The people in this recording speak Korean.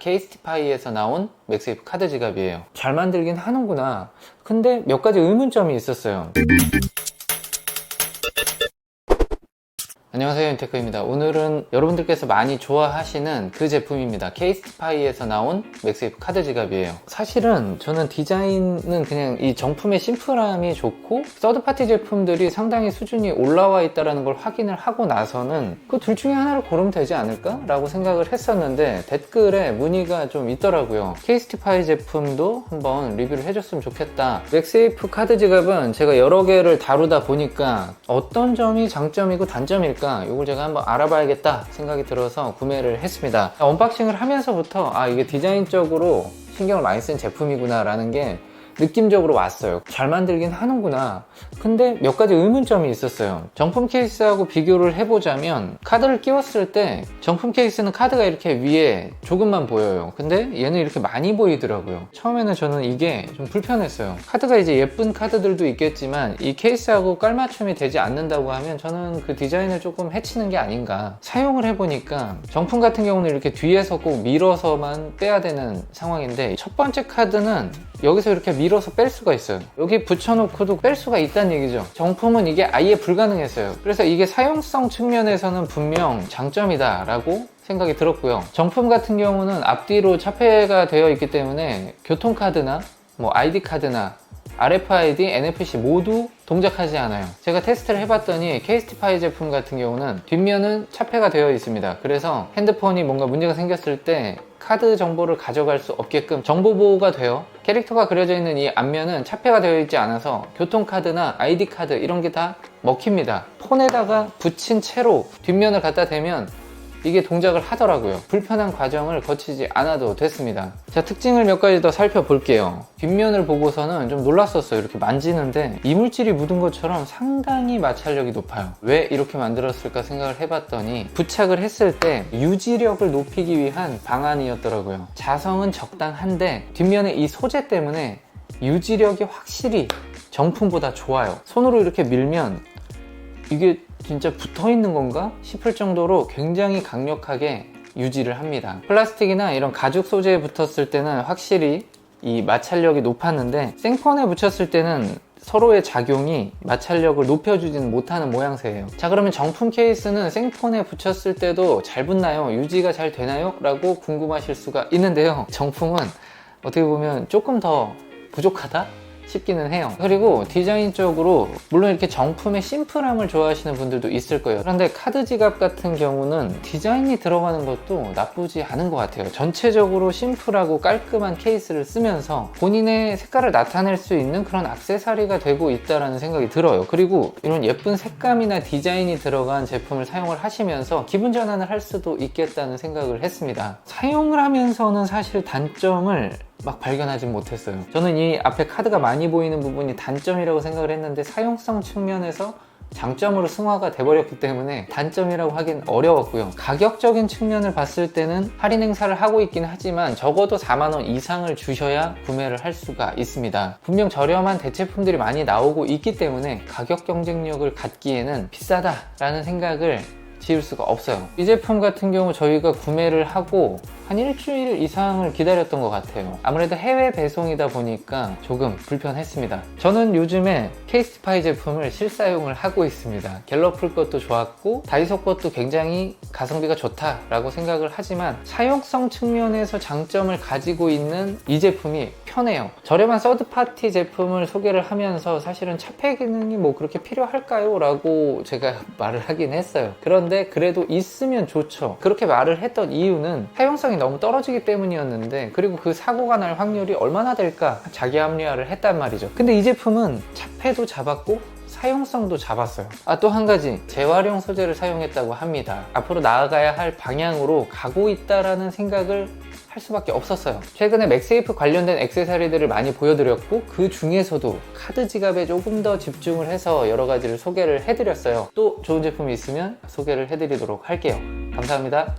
케이스티파이에서 나온 맥세이프 카드 지갑이에요. 잘 만들긴 하는구나. 근데 몇 가지 의문점이 있었어요. 안녕하세요 윤테크입니다. 오늘은 여러분들께서 많이 좋아하시는 그 제품입니다. 케이스티파이에서 나온 맥세이프 카드 지갑이에요. 사실은 저는 디자인은 그냥 이 정품의 심플함이 좋고 서드파티 제품들이 상당히 수준이 올라와 있다는 걸 확인을 하고 나서는 그 둘 중에 하나를 고르면 되지 않을까? 라고 생각을 했었는데 댓글에 문의가 좀 있더라고요. 케이스티파이 제품도 한번 리뷰를 해줬으면 좋겠다. 맥세이프 카드 지갑은 제가 여러 개를 다루다 보니까 어떤 점이 장점이고 단점일까 이걸 제가 한번 알아봐야겠다 생각이 들어서 구매를 했습니다. 언박싱을 하면서부터 아 이게 디자인적으로 신경을 많이 쓴 제품이구나 라는 게 느낌적으로 왔어요. 잘 만들긴 하는구나. 근데 몇 가지 의문점이 있었어요. 정품 케이스하고 비교를 해보자면 카드를 끼웠을 때 정품 케이스는 카드가 이렇게 위에 조금만 보여요. 근데 얘는 이렇게 많이 보이더라고요. 처음에는 저는 이게 좀 불편했어요. 카드가 이제 예쁜 카드들도 있겠지만 이 케이스하고 깔맞춤이 되지 않는다고 하면 저는 그 디자인을 조금 해치는 게 아닌가 사용을 해보니까 정품 같은 경우는 이렇게 뒤에서 꼭 밀어서만 빼야 되는 상황인데 첫 번째 카드는 여기서 이렇게 밀어 서 뺄 수가 있어요 여기 붙여놓고도 뺄 수가 있다는 얘기죠 정품은 이게 아예 불가능했어요 그래서 이게 사용성 측면에서는 분명 장점이다 라고 생각이 들었고요 정품 같은 경우는 앞뒤로 차폐가 되어 있기 때문에 교통카드나 뭐 아이디카드나 RFID, NFC 모두 동작하지 않아요. 제가 테스트를 해봤더니 케이스티파이 제품 같은 경우는 뒷면은 차폐가 되어 있습니다. 그래서 핸드폰이 뭔가 문제가 생겼을 때 카드 정보를 가져갈 수 없게끔 정보 보호가 돼요. 캐릭터가 그려져 있는 이 앞면은 차폐가 되어 있지 않아서 교통카드나 아이디 카드 이런 게 다 먹힙니다. 폰에다가 붙인 채로 뒷면을 갖다 대면 이게 동작을 하더라고요. 불편한 과정을 거치지 않아도 됐습니다. 자, 특징을 몇 가지 더 살펴볼게요. 뒷면을 보고서는 좀 놀랐었어요. 이렇게 만지는데 이물질이 묻은 것처럼 상당히 마찰력이 높아요. 왜 이렇게 만들었을까 생각을 해봤더니 부착을 했을 때 유지력을 높이기 위한 방안이었더라고요. 자성은 적당한데 뒷면의 이 소재 때문에 유지력이 확실히 정품보다 좋아요. 손으로 이렇게 밀면 이게 진짜 붙어 있는 건가 싶을 정도로 굉장히 강력하게 유지를 합니다. 플라스틱이나 이런 가죽 소재에 붙었을 때는 확실히 이 마찰력이 높았는데 생폰에 붙였을 때는 서로의 작용이 마찰력을 높여주지는 못하는 모양새예요. 자 그러면 정품 케이스는 생폰에 붙였을 때도 잘 붙나요? 유지가 잘 되나요? 라고 궁금하실 수가 있는데요. 정품은 어떻게 보면 조금 더 부족하다? 싶기는 해요. 그리고 디자인적으로 물론 이렇게 정품의 심플함을 좋아하시는 분들도 있을 거예요. 그런데 카드 지갑 같은 경우는 디자인이 들어가는 것도 나쁘지 않은 것 같아요. 전체적으로 심플하고 깔끔한 케이스를 쓰면서 본인의 색깔을 나타낼 수 있는 그런 악세사리가 되고 있다는 생각이 들어요. 그리고 이런 예쁜 색감이나 디자인이 들어간 제품을 사용을 하시면서 기분 전환을 할 수도 있겠다는 생각을 했습니다. 사용을 하면서는 사실 단점을 막 발견하진 못했어요. 저는 이 앞에 카드가 많이 보이는 부분이 단점이라고 생각을 했는데 사용성 측면에서 장점으로 승화가 돼버렸기 때문에 단점이라고 하긴 어려웠고요. 가격적인 측면을 봤을 때는 할인 행사를 하고 있긴 하지만 적어도 4만원 이상을 주셔야 구매를 할 수가 있습니다. 분명 저렴한 대체품들이 많이 나오고 있기 때문에 가격 경쟁력을 갖기에는 비싸다 라는 생각을 지울 수가 없어요. 이 제품 같은 경우 저희가 구매를 하고 한 일주일 이상을 기다렸던 것 같아요. 아무래도 해외 배송이다 보니까 조금 불편했습니다. 저는 요즘에 케이스파이 제품을 실사용을 하고 있습니다. 갤러풀 것도 좋았고 다이소 것도 굉장히 가성비가 좋다라고 생각을 하지만 사용성 측면에서 장점을 가지고 있는 이 제품이 편해요. 저렴한 서드파티 제품을 소개를 하면서 사실은 차폐 기능이 뭐 그렇게 필요할까요? 라고 제가 말을 하긴 했어요. 그런데 그래도 있으면 좋죠. 그렇게 말을 했던 이유는 사용성이 너무 떨어지기 때문이었는데 그리고 그 사고가 날 확률이 얼마나 될까 자기 합리화를 했단 말이죠. 근데 이 제품은 차폐도 잡았고 사용성도 잡았어요. 아, 또 한 가지. 재활용 소재를 사용했다고 합니다. 앞으로 나아가야 할 방향으로 가고 있다라는 생각을 할 수밖에 없었어요. 최근에 맥세이프 관련된 액세서리들을 많이 보여드렸고 그 중에서도 카드 지갑에 조금 더 집중을 해서 여러 가지를 소개를 해드렸어요. 또 좋은 제품이 있으면 소개를 해드리도록 할게요. 감사합니다.